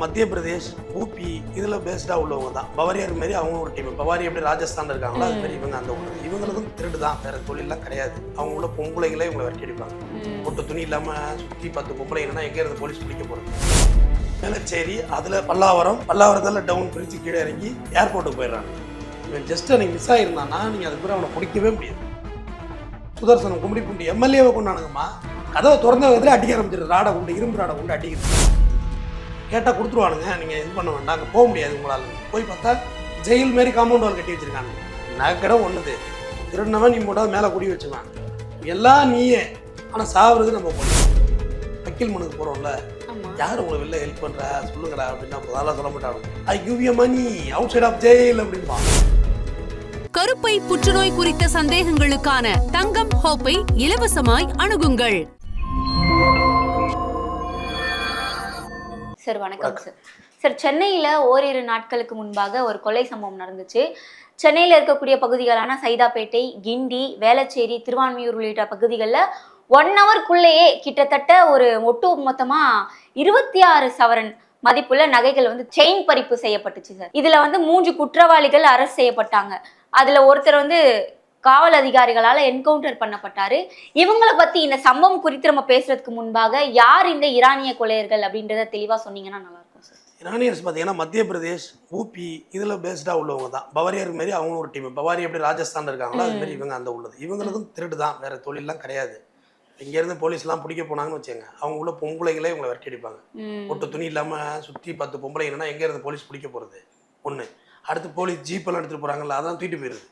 மத்திய பிரதேஷ் ஊபி இதில் பேஸ்டாக உள்ளவங்க தான். பவாரியார் மாரி அவங்க ஒரு டீம் பவாரி எப்படி ராஜஸ்தான் இருக்காங்களோ அது மாதிரி இவங்க அந்த ஊர். இவங்களுக்கும் திருடு தான். வேற தொழிலெலாம் கிடையாது. அவங்க உள்ள பொம்பளைங்களே இவங்களை விரட்டி அடிப்பாங்க. பொட்டு துணி இல்லாமல் சுற்றி பத்து பொம்பளைங்கன்னா எங்கே இருந்து போலீஸ் பிடிக்க போகிறது வேளச்சேரி அதில் பல்லாவரம். பல்லாவரத்தில் டவுன் பிரித்து கீழே இறங்கி ஏர்போர்ட்டுக்கு போயிடுறாங்க. இவன் ஜஸ்ட் அன்னைக்கு மிஸ் ஆகிருந்தானா நீங்கள் அதுக்கு பிறகு அவனை பிடிக்கவே முடியாது. சுதர்சனம் கும்படி பூண்டி எம்எல்ஏவை கொண்டானுங்கம்மா. கதவை திறந்த விதத்தில் அடிக்க ஆரம்பிச்சிரு ராடை கொண்டு இரும்பு ராடை கொண்டு அடிக்கிறது கேட்டால் கொடுத்துருவானுங்க. நீங்கள் இது பண்ண வேண்டாம். அங்கே போக முடியாது உங்களால். போய் பார்த்தா ஜெயில் மாரி காம்பவுண்ட் வால் கட்டி வச்சிருக்காங்க. நகை ஒன்றுது திருடினவன் நீ போட்டால் மேலே குடி வச்சுவான் எல்லாம் நீயே. ஆனால் சாவுறது நம்ம போய் வக்கீல் மனுக்கு போகிறோம்ல ஆமா. யார் உங்களை வெளில ஹெல்ப் பண்ணுறா சொல்லுங்கடா அப்படின்னா அதெல்லாம் சொல்ல மாட்டாங்க. I give you money outside of jail அப்படின்பா கருப்பை புற்றுநோய் குறித்த சந்தேகங்களுக்கான தங்கம் ஹோப்பை இலவசமாய் அணுகுங்கள். சார் வணக்கம் சார். சார் சென்னையில் ஓரிரு நாட்களுக்கு முன்பாக ஒரு கொலை சம்பவம் நடந்துச்சு. சென்னையில் இருக்கக்கூடிய பகுதிகளான சைதாப்பேட்டை கிண்டி வேளச்சேரி திருவான்மியூர் உள்ளிட்ட பகுதிகளில் ஒன் ஹவர்க்குள்ளேயே கிட்டத்தட்ட ஒரு ஒட்டு மொத்தமாக இருபத்தி ஆறு சவரன் மதிப்புள்ள நகைகள் வந்து செயின் பறிப்பு செய்யப்பட்டுச்சு சார். இதுல வந்து மூன்று குற்றவாளிகள் அரசு செய்யப்பட்டாங்க. அதுல ஒருத்தர் வந்து காவல் அதிகாரிகளால என்கவுண்டர் பண்ணப்பட்டாரு. இவங்கள பத்தி இந்த சம்பவம் குறித்து நம்ம பேசுறதுக்கு முன்பாக யார் இந்த ஈரானிய கொலையர்கள் அப்படின்றத தெளிவா சொன்னீங்கன்னா நல்லா இருக்கும் சார் இரானியர்ஸ் பார்த்தீங்கன்னா மத்திய பிரதேஷ் ஊபி இதில் பேஸ்டாக உள்ளவங்க தான். பவாரியார் மாரி அவங்க ஒரு டீம் பவாரி எப்படி ராஜஸ்தான் இருக்காங்களோ அது மாதிரி இவங்க அந்த உள்ளது. இவங்களுக்கும் திருடு தான். வேற தொழிலெலாம் கிடையாது. இங்கேருந்து போலீஸ்லாம் பிடிக்க போனாங்கன்னு வச்சுங்க அவங்க உள்ள பொம்பளைங்களே இவங்களை விரட்டி அடிப்பாங்க. ம். பொட்டு துணி இல்லாமல் சுற்றி பத்து பொம்பளைங்கன்னா எங்கே இருந்து போலீஸ் பிடிக்க போகிறது ஒன்று அடுத்து போலீஸ் ஜீப்பெல்லாம் எடுத்துகிட்டு போகிறாங்கல்ல அதான் தூக்கிட்டு போயிடுது.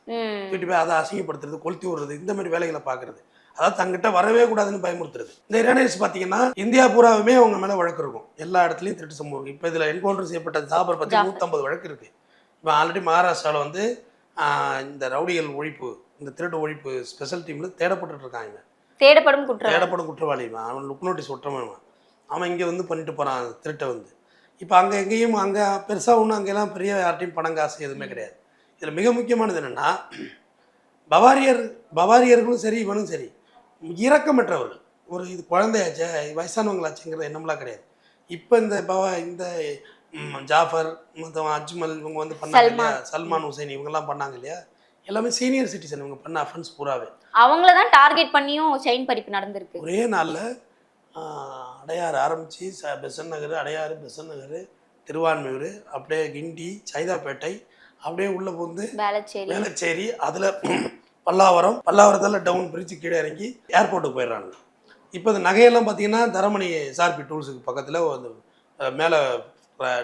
தூக்கிட்டு போய் அதை அசிங்கப்படுத்துறது கொளுத்தி விடுறது இந்த மாதிரி வேலைகளை பார்க்குறது. அதாவது தங்கிட்ட வரவே கூடாதுன்னு பயமுறுத்துறது. இந்த இரானியர்ஸ் பார்த்தீங்கன்னா இந்தியா பூராவுமே அவங்க மேலே வழக்கு இருக்கும். எல்லா இடத்துலையும் திருட்டு சம்பவம் இருக்கும் இப்போ இதில் என்கவுண்டர் செய்யப்பட்ட ஜாபர் பற்றி. நூற்றம்பது வழக்கு இருக்குது இப்போ ஆல்ரெடி மகாராஷ்டிராவில் வந்து இந்த ரவுடிகள் ஒழிப்பு இந்த திருட்டு ஒழிப்பு ஸ்பெஷல் டீமில் தேடப்பட்டுட்டு இருக்காங்க. தேடப்படும் குற்றம் தேடப்படும் குற்றவாளி. அவன் லுக் நோட்டீஸ் ஒட்டுறவன். அவன் இங்கே வந்து பண்ணிட்டு போகிறான் திருட்டை வந்து. இப்போ அங்கே எங்கேயும் அங்கே பெருசாக ஒன்றும் அங்கெல்லாம் பெரிய யார்ட்டையும் பணம் காசு எதுவுமே கிடையாது. இதில் மிக முக்கியமானது என்னென்னா பவாரியர் பவாரியர்களும் சரி இவனும் சரி இரக்கமற்றவர்கள். ஒரு இது குழந்தையாச்சே வயசானவங்களாச்சுங்கிற எண்ணம்லாம் கிடையாது. இப்போ இந்த பவா இந்த ஜாஃபர் அஜ்மல் இவங்க வந்து பண்ணாங்க இல்லையா? சல்மான். சல்மான் ஹுசைன் இவங்கெல்லாம் பண்ணாங்க இல்லையா? எல்லாமே சீனியர் சிட்டிசன் இவங்க பண்ண அஃபென்ஸ் பூராவே. அவங்கள தான் டார்கெட் பண்ணியும் செயின் பறிப்பு நடந்திருக்கு. ஒரே நாளில் அடையாறு ஆரம்பித்து ச பெசன் நகர் அடையாறு பெசன் நகர் திருவான்மையூர் அப்படியே கிண்டி சைதாப்பேட்டை அப்படியே உள்ளே புகுந்து வேளச்சேரி. அதில் பல்லாவரம் பல்லாவரத்தில் டவுன் பிரிட்ஜு கீழே இறங்கி ஏர்போர்ட்டுக்கு போயிடுறாங்க. இப்போ இந்த நகையெல்லாம் பார்த்தீங்கன்னா தரமணி சார்பி டூல்ஸுக்கு பக்கத்தில் அந்த மேலே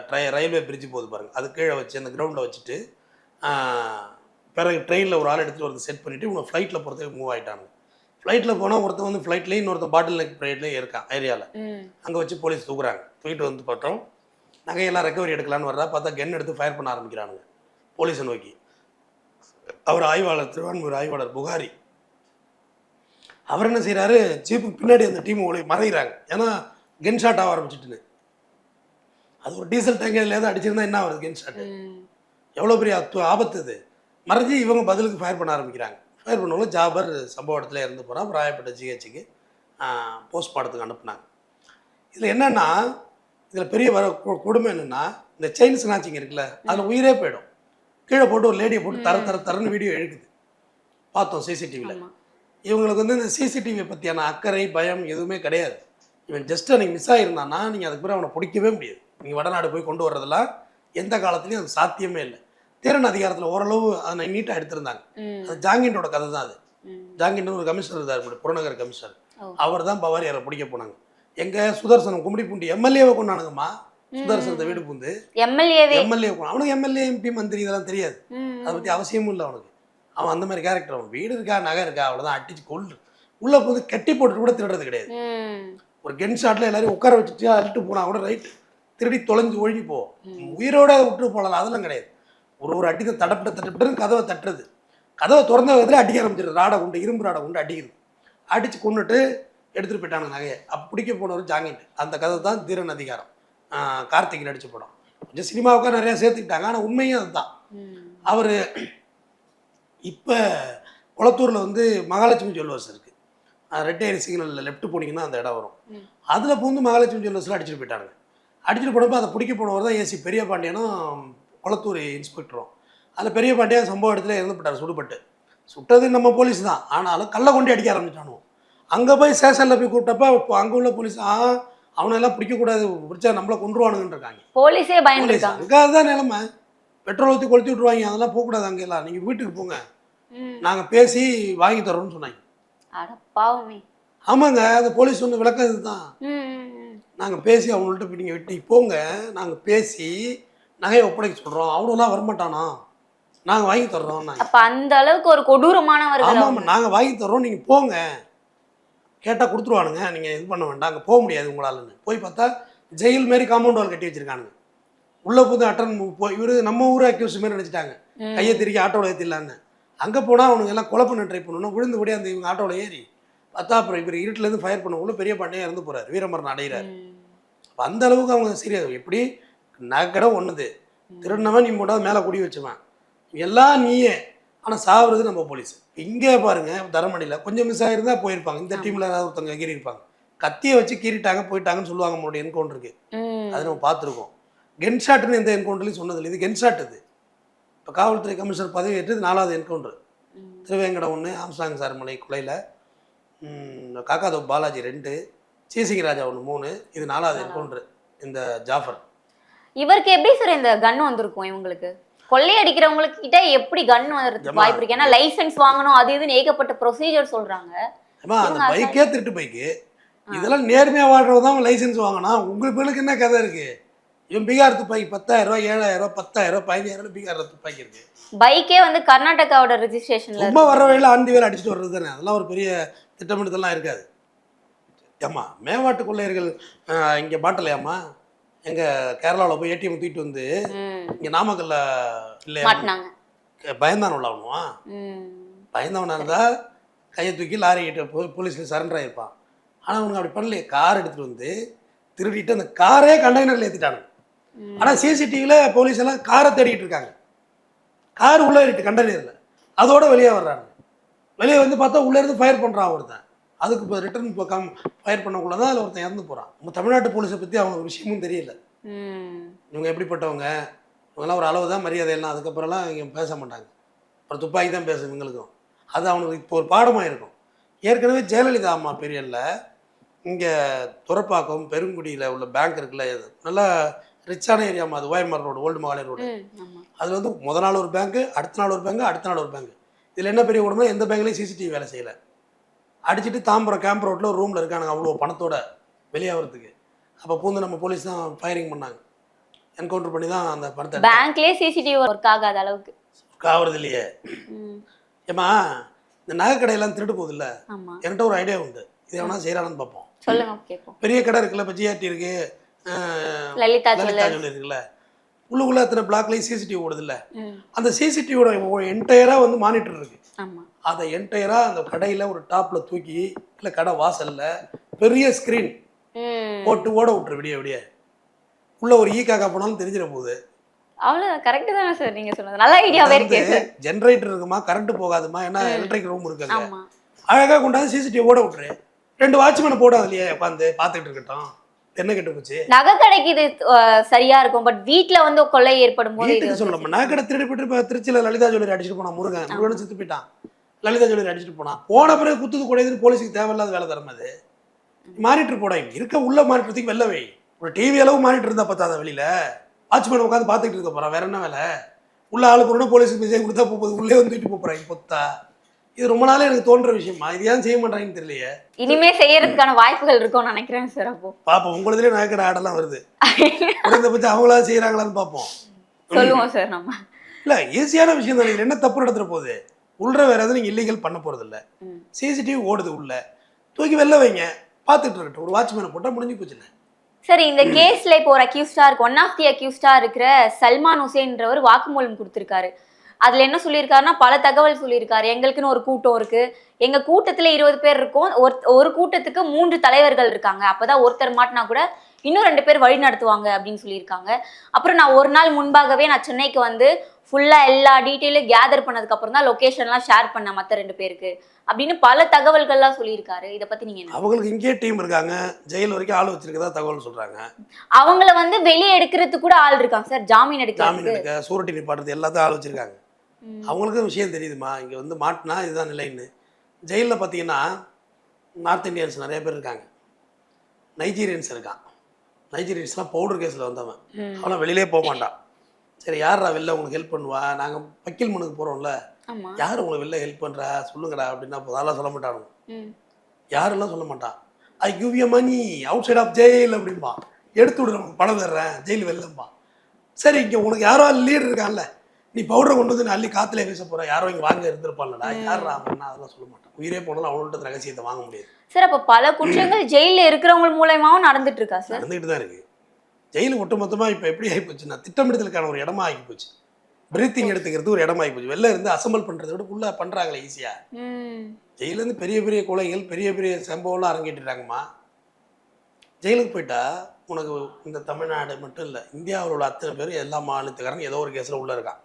ட்ரை ரயில்வே பிரிட்ஜு போகுது பாருங்கள் அது கீழே வச்சு அந்த கிரவுண்டில் வச்சுட்டு பிறகு ட்ரெயினில் ஒரு ஆள் எடுத்துகிட்டு ஒருத்தர் செட் பண்ணிவிட்டு இவங்க ஃப்ளைட்டில் போகிறதுக்கு மூவ் ஆகிட்டாங்க ஃப்ளைட்டில் போனால் ஒருத்தன் வந்து ஃப்ளைட்லேயும் இன்னொருத்தன் பாட்டில் நெக் ஃப்ளைட்லேயும் இருக்கான் ஏரியாவில். அங்கே வச்சு போலீஸ் தூக்குறாங்க. தூக்கிட்டு வந்து பார்த்தோம். நகையெல்லாம் ரெக்கவரி எடுக்கலான்னு வர்றா பார்த்தா கன் எடுத்து ஃபயர் பண்ண ஆரம்பிக்கிறானுங்க போலீஸை நோக்கி. அவர் ஆய்வாளர் திருவான்மூர் ஆய்வாளர் புகாரி. அவர் என்ன செய்கிறாரு ஜீப்புக்கு பின்னாடி அந்த டீம் ஒளி மறைகிறாங்க ஏன்னா கன் ஷாட் ஆக ஆரம்பிச்சிட்டுன்னு. அது ஒரு டீசல் டேங்கர்லேருந்து அடிச்சிருந்தா என்ன ஆகுது கன் ஷாட்டு. எவ்வளோ பெரிய ஆபத்து இது. மறைஞ்சு இவங்க பதிலுக்கு ஃபயர் பண்ண ஆரம்பிக்கிறாங்க. பண்ணவங்க ஜாபர் சம்பவ இடத்துல இறந்து போகிறான் ராயப்பட்ட ஜிஹெச்சுக்கு போஸ்ட்மார்ட்டத்துக்கு அனுப்புனாங்க. இதில் என்னென்னா இதில் பெரிய வர கொடுமை என்னென்னா இந்த செயின் ஸ்நாச்சிங் இருக்குல்ல அதில் உயிரே போயிடும். கீழே போட்டு ஒரு லேடியை போட்டு தர தர தரன்னு வீடியோ எழுக்குது. பார்த்தோம் சிசிடிவியில். இவங்களுக்கு வந்து இந்த சிசிடிவியை பற்றியான அக்கறை பயம் எதுவுமே கிடையாது. இவன் ஜஸ்ட் அன்னைக்கு மிஸ் ஆகிருந்தானா நீங்கள் அதுக்கு பிறகு அவனை பிடிக்கவே முடியாது. நீங்கள் வடநாடு போய் கொண்டு வர்றதெல்லாம் எந்த காலத்துலையும் அது சாத்தியமே இல்லை. திறன் அதிகாரத்தில் ஓரளவு அதை நீட்டாக எடுத்திருந்தாங்க. அது ஜாங்கிண்டோட கதை தான் அது. ஜாங்கிண்ட் ஒரு கமிஷனர் இருந்தார் புறநகர் கமிஷனர். அவர் தான் பவாரியாரை பிடிக்க போனாங்க. எங்க சுதர்சனம் கும்படி பூண்டி எம்எல்ஏவை கொண்டானுங்கம்மா. சுதர்சனத்தை வீடு பூந்து. எம்எல்ஏவே? எம்எல்ஏ அவனுக்கு எம்எல்ஏ எம்பி மந்திரி இதெல்லாம் தெரியாது. அதை பற்றி அவசியமும் இல்லை அவனுக்கு. அவன் அந்த மாதிரி கேரக்டர் அவன் வீடு இருக்கா நகை இருக்கா அவ்வளோதான் அடிச்சு கொள்ளு உள்ளே போது கட்டி போட்டு கூட திருடுறது கிடையாது. ஒரு கென் ஷாட்டில் எல்லாரையும் உட்கார வச்சுட்டு அழுட்டு போனா கூட ரைட் திருடி தொலைஞ்சு ஒழுகி போ. உயிரோட விட்டு போகலாம் அதெல்லாம் கிடையாது. ஒரு ஒரு அடி தான் தடப்பட்ட தட்டப்பட்டு கதவை தட்டுறது. கதவை திறந்த விதத்தில் அடிக்க ஆரம்பிச்சிடுது ராடை கொண்டு இரும்பு ராடை கொண்டு அடிக்கிறது அடித்து கொண்டுட்டு எடுத்துகிட்டு போயிட்டாங்க நகையை. அப்போ பிடிக்க போனவர் ஜாங்கிட்டு. அந்த கதை தான் தீரன் அதிகாரம். ஆஹ் கார்த்திக் நடிச்ச படம். கொஞ்சம் சினிமாவுக்காக நிறையா சேர்த்துக்கிட்டாங்க. ஆனால் உண்மையும் அதுதான். அவர் இப்போ குளத்தூரில் வந்து மகாலட்சுமி ஜுவல்லர்ஸ் இருக்குது ரெட் ஏரி சிக்னலில் லெஃப்ட் போனீங்கன்னா அந்த இடம் வரும். அதில் பூந்து மகாலட்சுமி ஜுவல்லர்ஸில் அடிச்சுட்டு போயிட்டாங்க அடிச்சுட்டு போனப்போ அதை பிடிக்க போனவர் தான் ஏசி பெரிய பாண்டியனும் குளத்தூர் இன்ஸ்பெக்டரும். அதில் பெரிய பாண்டியன் சம்பவ இடத்துல இறந்துப்பட்டார் சுடுபட்டு. சுட்டது நம்ம போலீஸ் தான். ஆனாலும் கள்ள கொண்டு அடிக்க ஆரம்பிச்சானுவோம் அங்கே போய் ஸ்டேஷனில் போய் கூப்பிட்டப்ப அங்கே உள்ள போலீஸ் ஆ அவனெல்லாம் பிடிக்கக்கூடாது பிடிச்சா நம்மளை கொண்டுருவானுங்கன்னு இருக்காங்க போலீஸே பயந்துருக்காங்க அங்கே அதுதான் நிலைமை. பெட்ரோல் ஊற்றி கொளுத்தி விட்ருவாங்க அதெல்லாம் போகக்கூடாது அங்கே எல்லாம். நீங்கள் வீட்டுக்கு போங்க. நாங்கள் பேசி வாங்கி தரோம்னு சொன்னாங்க. ஆமாங்க அந்த போலீஸ் சொன்ன விளக்கம் இதுதான். நாங்கள் பேசி அவங்கள்ட்ட நீங்கள் விட்டு போங்க. நாங்கள் பேசி நகையை ஒப்படைக்க சொல்கிறோம் அவனுலாம் வரமாட்டானா? நாங்கள் வாங்கி தர்றோம் அப்ப அந்த அளவுக்கு ஒரு கொடூரமானவர்கள் ஆமாம் நாங்கள் வாங்கி தர்றோம் நீங்கள் போங்க. கேட்டால் கொடுத்துருவானுங்க நீங்கள் இது பண்ண வேண்டாம் அங்கே போக முடியாது உங்களாலன்னு. போய் பார்த்தா ஜெயில் மாரி காம்பவுண்ட் வால் கட்டி வச்சிருக்கானுங்க. உள்ளே புது அட்டன் போய் இவர் நம்ம ஊர் அக்யூஸ் மாரி நினச்சிட்டாங்க. கையை திருக்கி ஆட்டோவில் ஏற்றிடலான்னு அங்கே போனால் அவனுங்க எல்லாம் கொலை பண்ண ட்ரை பண்ணணும். விழுந்தபடி அந்த இவங்க ஆட்டோவில் ஏறி பார்த்தா அப்புறம் இவர் இருட்டிலேருந்து ஃபயர் பண்ணக்குள்ள பெரிய பாண்டியன் இறந்து போகிறார் வீரமரணம் அடைகிறார் அந்த அளவுக்கு அவங்க சீரியஸ் எப்படி? நகை ஒண்ணுது. திருடினவன் நீ போட்டால் மேலே குடி வச்சுவான் எல்லாம் நீயே. ஆனால் சாவுறது நம்ம போலீஸ் இங்கே பாருங்க தரமணியில் கொஞ்சம் மிஸ் ஆகிருந்தா போயிருப்பாங்க. இந்த டீமில் ஏதாவது ஒருத்தவங்க கீறி இருப்பாங்க கத்தியை வச்சு கீறிட்டாங்க போயிட்டாங்கன்னு சொல்லுவாங்க நம்மளுடைய என்கவுண்டருக்கு. அது நம்ம பார்த்துருக்கோம். கென் ஷாட்னு எந்த என்கவுண்டர்லையும் சொன்னதில்லை இது கென் ஷாட் இது. இப்போ காவல்துறை கமிஷனர் பதவி ஏற்று இது நாலாவது என்கவுண்டர் ம். திருவேங்கடம் ஒன்று ஆம்சாங் சார் மலை கொலையில் காக்காதோ பாலாஜி ரெண்டு சிசிகி ராஜா ஒன்று மூணு. இது நாலாவது என்கவுண்டர் இந்த ஜாஃபர். இவருக்கு எப்படி சார் இந்த கன் வந்திருக்கும் இவங்களுக்கு? கொள்ளையடிக்கிறவங்களுக்கு கிட்ட எப்படி கன் வர்றதுக்கு வாய்ப்பு இருக்கு. ஏன்னா லைசென்ஸ் வாங்கணும் அது இதுன்னு ஏகப்பட்ட ப்ரொசீஜர் சொல்றாங்க. அந்த பைக்கே திருட்டு பைக்கு இதெல்லாம் நேர்மையாக வாழ்றவங்க தான் லைசன்ஸ் வாங்கணும். உங்கள் பேருக்கு என்ன கதை இருக்கு? இவன் பீகார் துப்பாக்கி பத்தாயிரம் ரூபாய் ஏழாயிரம் ரூபாய் பத்தாயிரம் ரூபாய் பதினாயிரம் பீகார் துப்பாக்கி இருக்கு. பைக்கே வந்து கர்நாடகாவோட ரெஜிஸ்ட்ரேஷன்ல ரொம்ப வர வழியில் ஆண்டி வேலை அடிச்சுட்டு வர்றது தானே. அதெல்லாம் ஒரு பெரிய திட்டமிடுதெல்லாம் இருக்காது. ஏம்மா மேவாட்டு கொள்ளையர்கள் இங்கே பாட்டலையாம்மா எங்கள் கேரளாவில் போய் ஏடிஎம் தூக்கிட்டு வந்து இங்கே நாமக்கல்ல இல்லையா? மாட்டினாங்க. பயந்தான் உள்ளவனுவா ம். பயந்தவனா இருந்தால் கையை தூக்கி லாரி கிட்ட போய் போலீஸில் சரண்டர் ஆயிருப்பான். ஆனால் அவனுங்க அப்படி பண்ணலையே. கார் எடுத்துகிட்டு வந்து திருடிட்டு அந்த காரே கண்டெய்னரில் ஏற்றிட்டானுங்க. ஆனால் சிசிடிவியில் போலீஸ் எல்லாம் காரை தேடிட்டு இருக்காங்க. கார் உள்ளே இருக்கு கண்டெய்னரில் அதோட வெளியே வர்றாங்க வெளியே வந்து பார்த்தா உள்ளே இருந்து ஃபயர் பண்ணுறான் ஒருத்தன். அதுக்கு இப்போ ரிட்டர்ன் இப்போ கம் ஃபயர் பண்ணக்குள்ள தான் அதில் ஒருத்தன் இறந்து போகிறான் நம்ம தமிழ்நாட்டு போலீஸை பற்றி அவங்க ஒரு விஷயமும் தெரியல. இவங்க எப்படிப்பட்டவங்க? இவங்கெல்லாம் ஒரு அளவு தான் மரியாதை எல்லாம். அதுக்கப்புறம்லாம் இவங்க பேச மாட்டாங்க. அப்புறம் துப்பாக்கி தான் பேசும் இவங்களுக்கும். அது அவனுக்கு இப்போ ஒரு பாடமாக இருக்கும். ஏற்கனவே ஜெயலலிதா அம்மா பீரியடில் இங்கே துறப்பாக்கம் பெருங்குடியில் உள்ள பேங்க் இருக்குல்ல இது நல்லா ரிச்சான ஏரியாமா அது ஓஎம்ஆர் ரோடு ஓல்டு மகாலி ரோடு. அதில் வந்து முத நாள் ஒரு பேங்க்கு அடுத்த நாள் ஒரு பேங்க்கு அடுத்த நாள் ஒரு பேங்க் இதில் என்ன பெரிய உடம்புனா எந்த பேங்க்லையும் சிசிடிவி வேலை செய்யலை. அடிச்சுட்டு தாம்பரம் கேம்ப் ரோட்டில் ஒரு ரூமில் இருக்கானுங்க அவ்வளோ பணத்தோட வெளியாகிறதுக்கு அப்போ பூந்து நம்ம போலீஸ் தான் ஃபயரிங் பண்ணாங்க. என்கவுண்டர் பண்ணி தான் அந்த பணத்தை. பேங்க்லயே சிசிடிவி ஒர்க் ஆகாத அளவுக்கு. ஆகுறது இல்லையே. ம். ஏம்மா இந்த நகை கடையெல்லாம் திருட்டு ஆமா. என்கிட்ட ஒரு ஐடியா உண்டு. இது எவனா செய்கிறான்னு பார்ப்போம். பெரிய கடை இருக்குல்ல இப்போ ஜிஆர்டி இருக்கு லலிதா ஜுவல்லர் இருக்குல்ல. உள்ளுக்குள்ள அத்தனை பிளாக்லேயும் சிசிடிவி ஓடுதுல்ல. ம். அந்த சிசிடிவியோட என்டையராக வந்து மானிட்டர் இருக்கு. ஆமா அதை என்டையராக அந்த கடையில் ஒரு டாப்பில் தூக்கி இல்லை கடை வாசல்ல பெரிய ஸ்க்ரீன். போட்டு ஓட விட்டுரு விடிய விடிய. உள்ள ஒரு ஈ காக்கா போனாலும் தெரிஞ்சிட போகுது அவ்வளவு கரெக்ட் தானே சார் நீங்க சொன்னது. நல்ல ஐடியாவே இருக்கே ஜென்ரேட்டர் இருக்குமா கரண்ட் போகாதுமா ஏன்னா எலக்ட்ரிக் ரூம் இருக்கு அங்க. ஆமா. அழகாக கொண்டாந்து சிசிடிவி ஓட விட்டுரு. ரெண்டு வாட்ச்மேனை போடாது இல்லையா உட்காந்து பார்த்துக்கிட்டு இருக்கட்டும். என்ன கெட்டு போச்சு. நகை கடைக்கு இது சரியா இருக்கும். பட் வீட்ல வந்து கொள்ளை ஏற்படும் போது வீட்டுக்கு சொல்லணும். நான் கடை திருடி இப்போ திருச்சியில் லலிதா ஜுவல்லரி அடிச்சுட்டு போனான் முருகன் முருகன் செத்து போயிட்டான். லலிதா ஜுவல்லரி அடிச்சுட்டு போனான் போன பிறகு குத்துது கூடாதுன்னு போலீஸுக்கு தேவையில்லாத வேலை தரம் அது? மானிட்டர் போட இருக்க உள்ள மானிட்டருக்கு வெளில வை. ஒரு டிவி அளவு மானிட்டர் இருந்தா பத்தாத வெளியில? வாட்ச்மேன் உட்காந்து பார்த்துக்கிட்டு இருக்க போறான் வேற என்ன வேலை? உள்ள ஆளு போறோம்னா போலீஸுக்கு மெசேஜ் கொடுத்தா போகுது உள்ளே வந்து தூக்கிட்டு போறாங்க பொத்தா. இது ரொம்ப நாளே எனக்கு தோன்ற விஷயமா? இது ஏன் செய்ய மாட்டாங்கன்னு தெரியலையே. இனிமே செய்யறதுக்கான வாய்ப்புகள் இருக்கும்னு நினைக்கிறேன் சார் அப்போ. பாப்போம் உங்களதுலேயே நகைக்கடை ஆடெல்லாம் வருது. குறைந்தபட்சம் அவங்களா செய்கிறாங்களான்னு பார்ப்போம் சொல்லுவோம் சார் நம்ம. இல்ல ஈஸியான விஷயம் தான். என்ன தப்பு நடந்துற போகுது? உள்ள வேற எதுவும் நீங்க இல்லீகல் பண்ண போறது இல்ல. சிசிடிவி ஓடுது உள்ள. தூக்கி வெளில வைங்க. பார்த்துட்டு இருக்கட்டும். ஒரு வாட்ச்மேனை போட்டா முடிஞ்சு போச்சுல சரி இந்த கேஸ்ல இப்போ ஒரு அக்யூஸ்டா இருக்கு. ஒன் ஆஃப் தி அக்யூஸ்டா இருக்கிற சல்மான் ஹுசேன்றவர் வாக்குமூலம் கொடுத்திருக்காரு. அதுல என்ன சொல்லியிருக்காருன்னா பல தகவல் சொல்லியிருக்காரு. எங்களுக்குன்னு ஒரு கூட்டம் இருக்கு. எங்க கூட்டத்துல இருபது பேர் இருக்கோம். ஒரு ஒரு கூட்டத்துக்கு மூன்று தலைவர்கள் இருக்காங்க. அப்பதான் ஒருத்தர் மாட்டினா கூட இன்னும் ரெண்டு பேர் வழி நடத்துவாங்க அப்படின்னு சொல்லியிருக்காங்க. அப்புறம் நான் ஒரு நாள் முன்பாகவே நான் சென்னைக்கு வந்து ஃபுல்லா எல்லா டீட்டெயிலும் கேதர் பண்ணதுக்கு அப்புறம் தான் லொகேஷன்லாம் ஷேர் பண்ணேன் மற்ற ரெண்டு பேருக்கு. அப்படின்னு பல தகவல்கள்லாம் சொல்லியிருக்காரு. இதை பத்தி நீங்க என்ன அவங்களுக்கு இங்கேயே டீம் இருக்காங்க. ஜெயில் வரைக்கும் ஆள் வச்சிருக்கதா தகவல் சொல்றாங்க. அவங்கள வந்து வெளியே எடுக்கிறதுக்கு கூட ஆள் இருக்காங்க சார். ஜாமீன் எடுக்க சூரட்டி நிப்பாட்டுறது எல்லாத்தையும் ஆள் வச்சிருக்காங்க. அவங்களுக்கும் விஷயம் தெரியுதுமா இங்கே வந்து மாட்டினா இதுதான் நிலைன்னு. ஜெயிலில் பார்த்தீங்கன்னா நார்த் இந்தியன்ஸ் நிறைய பேர் இருக்காங்க. நைஜீரியன்ஸ் இருக்கான். நைஜீரியன்ஸ்லாம் பவுடர் கேஸில் வந்தவன். ம். அவனா வெளியிலே போக மாட்டான். சரி யாரா வெளில உங்களுக்கு ஹெல்ப் பண்ணுவா? நாங்கள் வக்கீல் மனுக்கு போகிறோம்ல யார் உங்களுக்கு வெளில ஹெல்ப் பண்ணுறா சொல்லுங்கடா அப்படின்னா அதெல்லாம் சொல்ல மாட்டானுங்க. யாரெல்லாம் சொல்ல மாட்டான்? I give you money outside of jail அப்படிம்பா. எடுத்து விடு நமக்கு பணம் தர்றேன் ஜெயில் வெளிலம்பா. சரி இங்கே உனக்கு யாரோ லீடர் இருக்கான்ல. நீ பவுடரை கொண்டு வந்து அள்ளி காத்துல வீச போற. யாரோ இங்கே வாங்க இருந்திருப்பான்லடா. யாரா அப்படின்னா அதெல்லாம் சொல்ல மாட்டான். உயிரே போனாலும் அவங்கள்ட்ட ரகசியத்தை வாங்க முடியாது. சார் அப்ப பல குற்றங்கள் ஜெயில இருக்கிறவங்க மூலயமாவும் நடந்துட்டு இருக்கா சார்? நடந்துகிட்டு தான் இருக்கு. ஜெயில் ஒட்டுமொத்தமாக இப்போ எப்படி ஆகிப்போச்சுன்னா திட்டமிடுதலுக்கான ஒரு இடமா ஆகி போச்சு பிரீத்திங் எடுத்துக்கிறது ஒரு இடமா போச்சு வெளில இருந்து அசம்பிள் பண்ணுறத விட உள்ள பண்ணுறாங்களே ஈஸியாக ம். ஜெயிலேருந்து பெரிய பெரிய கொலைகள் பெரிய பெரிய சம்பவம்லாம் அரங்கேற்றிட்டாங்கம்மா ஜெயிலுக்கு போயிட்டா உனக்கு இந்த தமிழ்நாடு மட்டும் இல்லை இந்தியாவில் உள்ள அத்தனை பேர் எல்லா மாநிலத்துக்காரங்க ஏதோ ஒரு கேஸில் உள்ளே இருக்கான்.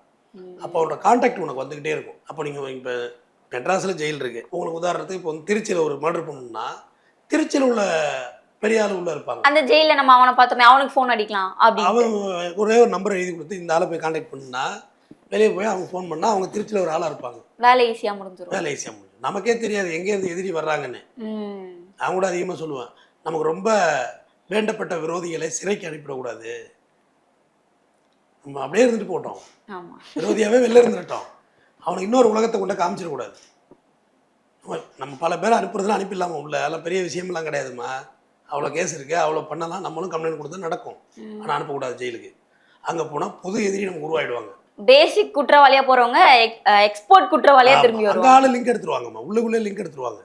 அப்போ அவனோட கான்டாக்ட் உனக்கு வந்துக்கிட்டே இருக்கும். அப்போ நீங்கள் இப்போ மெட்ராஸில் ஜெயில் இருக்குது உங்களுக்கு உதாரணத்துக்கு இப்போ வந்து திருச்சியில் ஒரு மர்டர் பண்ணணும்னா திருச்சியில் உள்ள பெரிய ஆள் உள்ளே இருப்பாங்க. அந்த ஜெயில நம்ம அவனை பார்த்தோமே அவனுக்கு ஃபோன் அடிக்கலாம் அப்படின்னு அவன் ஒரே ஒரு நம்பர் எழுதி கொடுத்து இந்த ஆளை போய் கான்டாக்ட் பண்ணுனா வெளியே போய் அவங்க ஃபோன் பண்ணால் அவங்க திருச்சியில் ஒரு ஆளாக இருப்பாங்க. வேலை ஈஸியா முடிஞ்சிரும். வேலை ஈஸியாக முடியும் நமக்கே தெரியாது எங்கேருந்து எதிரி வர்றாங்கன்னு. நான் கூட அதிகமாக சொல்லுவேன் நமக்கு ரொம்ப வேண்டப்பட்ட விரோதிகளை சிறைக்கு அனுப்பிடக்கூடாது. நம்ம அப்படியே இருந்துட்டு போட்டோம். விரோதியாகவே வெளில இருந்துட்டோம். அவனுக்கு இன்னொரு உலகத்தை கொண்டு காமிச்சிடக்கூடாது. நம்ம பல பேரை அனுப்புறதுலாம் அனுப்பிடலாமா உள்ள? அதெல்லாம் பெரிய விஷயமெல்லாம் கிடையாதும்மா. அவ்வளோ கேஸ் இருக்குது அவ்வளோ பண்ணலாம் நம்மளும் கம்ப்ளைண்ட் கொடுத்தா நடக்கும். ஆனால் அனுப்பக்கூடாது ஜெயிலுக்கு. அங்கே போனால் புது எதிரி நமக்கு உருவாயிடுவாங்க. பேசிக் குற்றவாளியா போறவங்க எக்ஸ்போர்ட் குற்றவாளியா திரும்பி வருவாங்க. ஆளு லிங்க் எடுத்துருவாங்கம்மா. உள்ளுக்குள்ளே லிங்க் எடுத்துருவாங்க.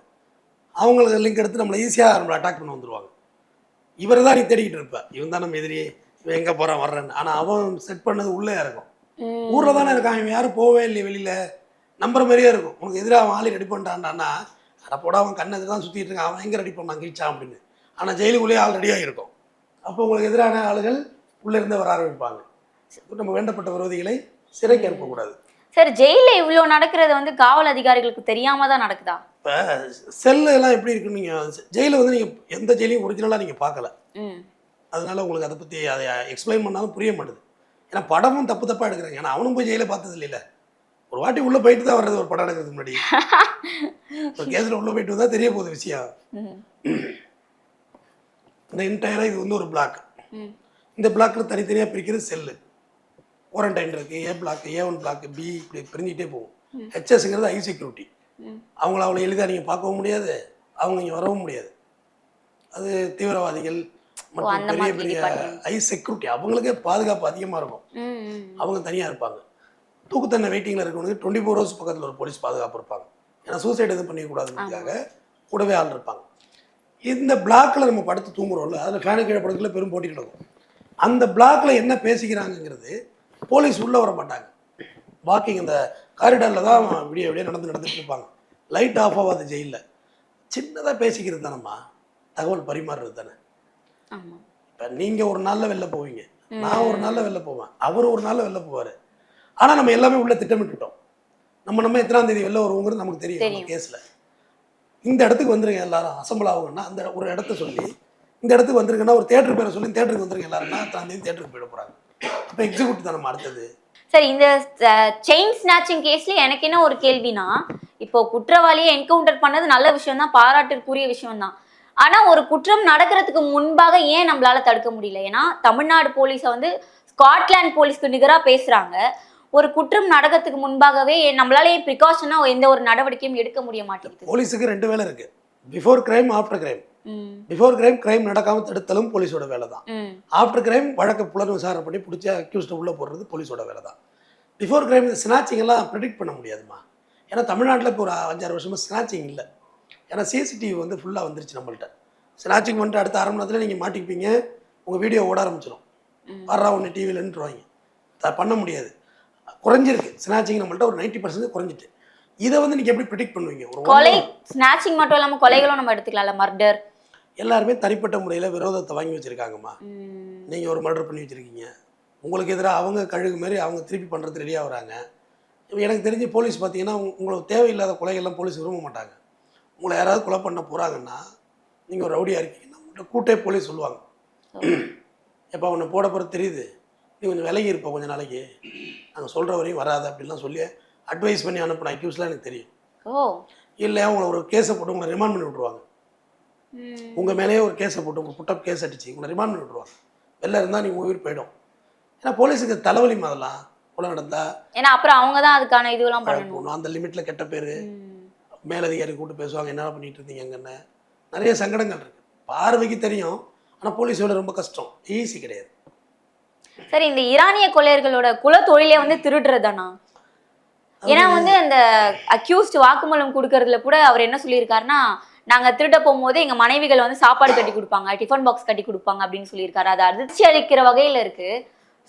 அவங்களுக்கு லிங்க் எடுத்து நம்மளை ஈஸியாக நம்மளை அட்டாக் பண்ண வந்துருவாங்க. இவரை தான் நீ தேடிக்கிட்டு இருப்ப. இவன் தான் நம்ம எதிரி. இவன் எங்கே போகிறான் வர்றேன்னு. ஆனால் அவன் செட் பண்ணது உள்ளே இருக்கும். ஊரில் தானே இருக்கான் இவன் யாரும் போகவே இல்லையே வெளியில். நம்புற மாதிரியே இருக்கும். உனக்கு எதிராக அவன் ஆளி ரெடி பண்ணிட்டான்டான்னா அட போடா அவன் கண்ணை தான் சுற்றிட்டு இருக்கான். அவன் எங்கே ரெடி பண்ணான் கிழிச்சான் அப்படின்னு. ஆனால் ஜெயிலுக்குள்ளேயே ஆள் ரெடியாக இருக்கும் அப்போ உங்களுக்கு எதிரான ஆளுகள் உள்ளே இருந்து வர ஆரம்பிப்பாங்க. நம்ம வேண்டப்பட்ட விரோதிகளை சிறைக்கு அனுப்பக்கூடாது. சார் ஜெயில இவ்ளோ நடக்கிறது வந்து காவல் அதிகாரிகளுக்கு தெரியாம தான் நடக்குதா? இப்போ செல்லு எல்லாம் எப்படி இருக்குன்னு நீங்கள் ஜெயிலில் வந்து நீங்கள் எந்த ஜெயிலையும் ஒரிஜினலாக நீங்கள் பார்க்கல. அதனால உங்களுக்கு அதை பற்றி அதை எக்ஸ்பிளைன் பண்ணாலும் புரிய மாட்டுது. ஏன்னா படமும் தப்பு தப்பாக எடுக்கிறாங்க. ஏன்னா அவனும் போய் ஜெயிலில் பார்த்தது இல்லைல்ல ஒரு வாட்டி உள்ளே போயிட்டு தான் வர்றது ஒரு படம் எடுக்கிறதுக்கு முன்னாடி. ஒரு கேஸில் உள்ளே போயிட்டு வந்தால் தெரிய போகுது விஷயம். இந்த என்டையராக இது வந்து ஒரு பிளாக். இந்த பிளாக்ல தனித்தனியாக பிரிக்கிறது செல்லு. குவாரண்டைன் இருக்குது A block A one block B இப்படி பிரிஞ்சிட்டே போகும். ஹெச்எஸ்ங்கிறது ஐ செக்யூரிட்டி. அவங்கள அவ்வளோ எளிதாக நீங்கள் பார்க்கவும் முடியாது. அவங்க இங்கே வரவும் முடியாது. அது தீவிரவாதிகள் மற்றும் பெரிய பெரிய. ஐ செக்யூரிட்டி அவங்களுக்கே பாதுகாப்பு அதிகமாக இருக்கும். அவங்க தனியாக இருப்பாங்க. தூக்குத்தண்டனை வெயிட்டிங்கில் இருக்கவனுக்கு டுவெண்ட்டி ஃபோர் ஹவர்ஸ் பக்கத்தில் ஒரு போலீஸ் பாதுகாப்பு இருப்பாங்க. ஏன்னா சூசைட் எதுவும் பண்ணிக்கூடாதுன்றதுக்காக கூடவே ஆள் இருப்பாங்க. இந்த பிளாக்ல நம்ம படுத்து தூங்குறோம்ல அதில் ஃபேனு கீழே படுக்கல பெரும் போட்டி நடக்கும். அந்த பிளாக்ல என்ன பேசிக்கிறாங்கங்கிறது போலீஸ் உள்ளே வர மாட்டாங்க. வாக்கிங் இந்த காரிடாரில் தான் விடிய விடிய நடந்து நடந்துட்டு இருப்பாங்க. லைட் ஆஃப் ஆகாது ஜெயிலில் சின்னதாக பேசிக்கிறது தானம்மா? தகவல் பரிமாறுறது தானே. இப்போ நீங்கள் ஒரு நாளில் வெளில போவீங்க. நான் ஒரு நாளில் வெளில போவேன். அவர் ஒரு நாளில் வெளில போவார். ஆனால் நம்ம எல்லாமே உள்ள திட்டமிட்டுட்டோம். நம்ம நம்ம எத்தனாம் தேதி வெளில வருவோங்கிறது நமக்கு தெரியும். தெரியும். கேஸில் இந்த இடத்துக்கு வந்துருங்க எல்லாரும். அசம்பிள் ஆகுங்கன்னா அந்த ஒரு இடத்த சொல்லி இந்த இடத்துக்கு வந்துருங்கன்னா ஒரு தேட்டர் பேரை சொல்லி தேட்டருக்கு வந்துருங்க எல்லாரும்னா தேதி தேட்டருக்கு போயிட போகிறாங்க அப்போ எக்ஸிக்யூட் தான் நம்ம அடுத்தது? சரி இந்த செயின் ஸ்நாச்சிங் கேஸ்ல எனக்கு என்ன ஒரு கேள்வினா இப்போ குற்றவாளியை என்கவுண்டர் பண்ணது நல்ல விஷயம் தான் பாராட்டிற்குரிய விஷயம் தான் ஆனா ஒரு குற்றம் நடக்கிறதுக்கு முன்பாக ஏன் நம்மளால தடுக்க முடியல? ஏன்னா தமிழ்நாடு போலீஸை வந்து ஸ்காட்லாந்து போலீஸ்க்கு நிகரா பேசுறாங்க. ஒரு குற்றம் நடக்கிறதுக்கு முன்பாகவே நம்மளால ப்ரிகாஷனா எந்த ஒரு நடவடிக்கையும் எடுக்க முடிய மாட்டேங்குது. போலீஸுக்கு ரெண்டு வேலை இருக்குது before crime after crime before crime crime நடக்காமல் தடுத்தலும் போலீஸோட வேலை தான். ஆஃப்டர் கிரைம் வழக்கு புலன் விசாரணை பண்ணி பிடிச்சி அக்யூஸ்ட்டை உள்ளே போடுறது போலீஸோட வேலை தான். பிஃபோர் கிரைம் இந்த ஸ்னாச்சிங் எல்லாம் ப்ரிடிக்ட் பண்ண முடியாதுமா ஏன்னா தமிழ்நாட்டில் இப்போ ஒரு அஞ்சாறு வருஷமாக ஸ்னாச்சிங் இல்லை. ஏன்னா சிசிடிவி வந்து ஃபுல்லாக வந்துருச்சு நம்மள்ட்ட. ஸ்னாச்சிங் பண்ணிட்டு அடுத்த அரை மணி நேரத்தில் நீங்கள் மாட்டிப்பீங்க. உங்கள் வீடியோ ஓட ஆரம்பிச்சிடும். வர்றா ஒன்று டிவியிலன்றுவாங்க அதை பண்ண முடியாது. குறைஞ்சிருக்கு. ஸ்னாச்சிங் நம்மள்ட்ட ஒரு நைன்ட்டி பர்சன்ட் குறைஞ்சிட்டு. இதை வந்து நீங்கள் எப்படி ப்ரிடிக்ட் பண்ணுவீங்க? ஒரு கொலை ஸ்நாச்சிங் மட்டும் இல்லாம கொலைகளும் நம்ம எடுத்துக்கலாம்ல மர்டர் எல்லாருமே தனிப்பட்ட முறையில் விரோதத்தை வாங்கி வச்சுருக்காங்கம்மா. நீங்கள் ஒரு மர்டர் பண்ணி வச்சுருக்கீங்க. உங்களுக்கு எதிராக அவங்க கழுகு மாதிரி அவங்க திருப்பி பண்ணுறது ரெடியாக வராங்க இப்ப எனக்கு தெரிஞ்சு போலீஸ் பார்த்தீங்கன்னா உங்க- உங்களுக்கு தேவையில்லாத கொலைகள்லாம் போலீஸ் விரும்ப மாட்டாங்க. உங்களை யாராவது கொலை பண்ண போகிறாங்கன்னா நீங்கள் ஒரு ரவுடியாக இருக்கீங்கன்னா உங்கள்கிட்ட கூட்டே போலீஸ் சொல்லுவாங்க. எப்போ உன்னை போட போகிறது தெரியுது. நீ கொஞ்சம் விலகி இருப்ப கொஞ்ச நாளைக்கு. நாங்கள் சொல்கிற வரையும் வராது அப்படின்லாம் சொல்லி அட்வைஸ் பண்ணி அனுப்பின அக்யூஸ்லாம் எனக்கு தெரியும். இல்லை உங்களை ஒரு கேஸை போட்டு உங்களை ரிமாண்ட் பண்ணி விட்ருவாங்க. உங்கள் மேலேயே ஒரு கேஸை போட்டு உங்கள் புட்டப் கேஸ் அடிச்சு உங்களை ரிமாண்ட் பண்ணி விட்ருவாங்க வெளில இருந்தால் நீங்கள் உயிர் போயிடும். ஏன்னா போலீஸுக்கு தலைவலி அதெல்லாம் கொலை நடந்தா ஏன்னா அப்புறம் அவங்க தான் அதுக்கான இதுவெல்லாம் பண்ணணும். அந்த லிமிட்டில் கெட்ட பேர். மேலதிகாரி கூப்பிட்டு பேசுவாங்க என்ன பண்ணிட்டு இருந்தீங்க அங்கன்னு? நிறைய சங்கடங்கள் இருக்கு. பார்வைக்கு தெரியும் ஆனால் போலீஸோட ரொம்ப கஷ்டம். ஈஸி கிடையாது. சரி இந்த ஈரானிய கொள்ளையர்களோட குல தொழிலே வந்து திருடுறதானா ஏன்னா வந்து அந்த அக்யூஸ்ட் வாக்குமூலம் கொடுக்கறதுல கூட அவர் என்ன சொல்லியிருக்காருன்னா நாங்க திருட போகும்போது எங்க மனைவிகள் வந்து சாப்பாடு கட்டி கொடுப்பாங்க டிஃபன் பாக்ஸ் கட்டி கொடுப்பாங்க அப்படின்னு சொல்லியிருக்காரு. அது அதிர்ச்சி அளிக்கிற வகையில இருக்கு.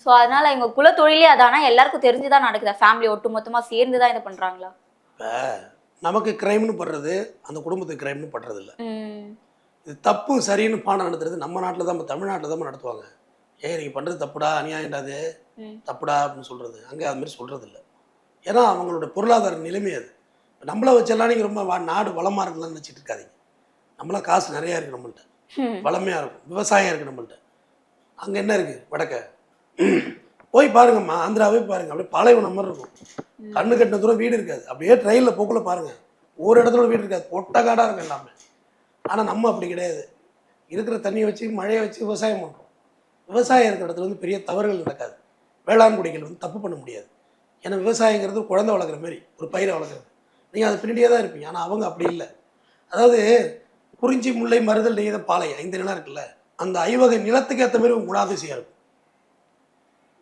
ஸோ அதனால இவங்க குல தொழிலே அதானா? எல்லாருக்கும் தெரிஞ்சுதான் நடக்குதா? ஃபேமிலி ஒட்டுமொத்தமா சேர்ந்து தான் இதை பண்றாங்களா? இப்போ நமக்கு கிரைம்னு படுறது அந்த குடும்பத்துக்கு கிரைம்னு படுறது இல்ல இது தப்பு சரின்னு பாடம் நடத்துறது நம்ம நாட்டில் தான் நம்ம தமிழ்நாட்டில் தான் நடத்துவாங்க. ஏன் நீங்கள் பண்ணுறது தப்புடா ம். தப்புடா அப்படின்னு சொல்கிறது அங்கே அது மாதிரி சொல்கிறது இல்லை ஏன்னா அவங்களோட பொருளாதார நிலைமை அது. நம்மள வச்செல்லாம் நீங்கள் ரொம்ப நாடு வளமாக இருக்குன்னு நினச்சிட்டு இருக்காதீங்க. நம்மளாம் காசு நிறையா இருக்குது நம்மள்ட்ட. ம். வளமையாக இருக்கும். விவசாயம் இருக்குது நம்மள்ட்ட. அங்கே என்ன இருக்குது வடக்க. போய் பாருங்கம்மா ஆந்திராவே பாருங்க. அப்படியே பாலைவனம் மாதிரி இருக்கும். கண்ணு கட்டின தூரம் வீடு இருக்காது. அப்படியே ட்ரெயினில் போக்குள்ள பாருங்க. ஒரு இடத்துல வீடு இருக்காது. பொட்டக்காடாக இருக்கும் எல்லாமே. ஆனால் நம்ம அப்படி கிடையாது. இருக்கிற தண்ணியை வச்சு மழையை வச்சு விவசாயம் பண்ணுறோம் விவசாயம் இருக்கிற இடத்துல வந்து பெரிய தவறுகள் நடக்காது. வேளாண் குடிகள் வந்து தப்பு பண்ண முடியாது. ஏன்னா விவசாயங்கிறது குழந்தை வளர்க்குற மாதிரி ஒரு பயிரை வளர்க்குறது. நீங்கள் அது பின்னாடியே தான் இருப்பீங்க. ஆனால் அவங்க அப்படி இல்லை. அதாவது குறிஞ்சி முல்லை மருதல் நெய்த பாலை ஐந்து நிலம் இருக்குல்ல அந்த ஐவகை நிலத்துக்கு ஏற்ற மாதிரி ஒரு குணாதிசயம் இருக்கும்.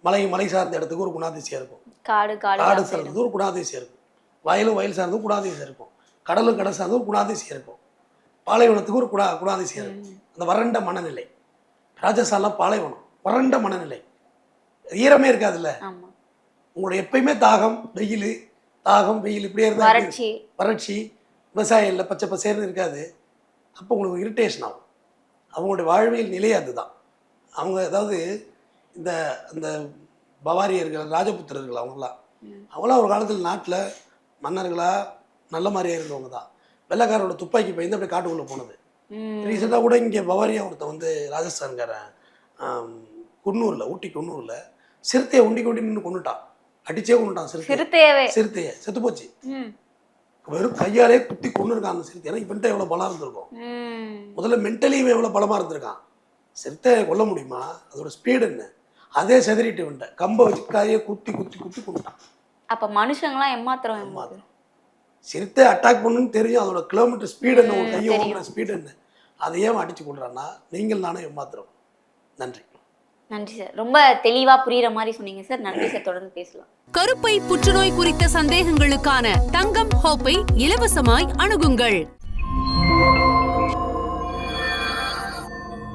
மலை மலை சார்ந்த இடத்துக்கு ஒரு குணாதிசயம் இருக்கும். காடு காடு சார்ந்தது ஒரு குணாதிசயம் இருக்கும். வயலும் வயல் சார்ந்தது குணாதிசயம் இருக்கும். கடலும் கடல் சார்ந்தது ஒரு குணாதிசயம் இருக்கும். பாலைவனத்துக்கு ஒரு குணா குணாதிசயம் இருக்கும். அந்த வறண்ட மனநிலை. ராஜஸ்தான்லாம் பாலைவனம் வறண்ட மனநிலை. ஈரமே இருக்காதுல்ல? உங்களோட எப்பயுமே தாகம் வெயில் தாகம் வெயில் இப்படியே இருந்தா எப்படி இருக்கும்? வறட்சி. வறட்சி விவசாயம் இல்லை பச்சை பசேர்னு இருக்காது. அப்போ உங்களுக்கு இரிட்டேஷன் ஆகும். அவங்களுடைய வாழ்வியல் நிலை அதுதான். அவங்க அதாவது இந்த இந்த பவாரியர்கள் ராஜபுத்திரர்கள் அவங்களாம். அவங்களாம் ஒரு காலத்தில் நாட்டில் மன்னர்களா நல்ல மாதிரியே இருந்தவங்க தான். வெள்ளைக்காரோட துப்பாக்கி பயந்து அப்படியே காட்டுக்குள்ளே போனது. ரீசெண்டாக கூட இங்கே பவாரியா ஒருத்தன் வந்து ராஜஸ்தான்காரன் குன்னூரில் ஊட்டி குன்னூரில் சிறுத்தையை உண்டி கொண்டி நின்று கொண்டுட்டான் அடிச்சே கொண்டுட்டான் சிறுத்தை சிறுத்தையவே? சிறுத்தையை. செத்து போச்சு. வெறும் கையாலே குத்தி கொண்டு இருக்கான் அந்த சிறுத்தை. ஏன்னா இவன்ட்ட எவ்வளோ பலம் இருந்திருக்கும். முதல்ல மென்டலி இவன் எவ்வளோ பலமாக இருந்திருக்கான். சிறுத்தையை கொல்ல முடியுமா? அதோட ஸ்பீடு என்ன? அதே செதறிட்டு இவன்ட்ட கம்பை வச்சு கையை குத்தி குத்தி குத்தி கொண்டுட்டான் அப்ப மனுஷங்களாம் ஏமாத்துறோம் ஏமாத்துறோம். சிறுத்தை அட்டாக் பண்ணுன்னு தெரியும். அதோட கிலோமீட்டர் ஸ்பீடு என்ன ஒரு ம், கையை. ஓடுற ஸ்பீடு என்ன? அதையே அவன் அடிச்சு கொள்றான்னா நீங்கள் நானே ஏமாத்துறோம். நன்றி. நன்றி சார் ரொம்ப தெளிவா புரியுற மாதிரி சொன்னீங்க சார் நன்றி சார் தொடர்ந்து பேசலாம். கருப்பை புற்றுநோய் குறித்த சந்தேகங்களுக்கான தங்கம் ஹோப்பை இலவசமாய் அணுகுங்கள்.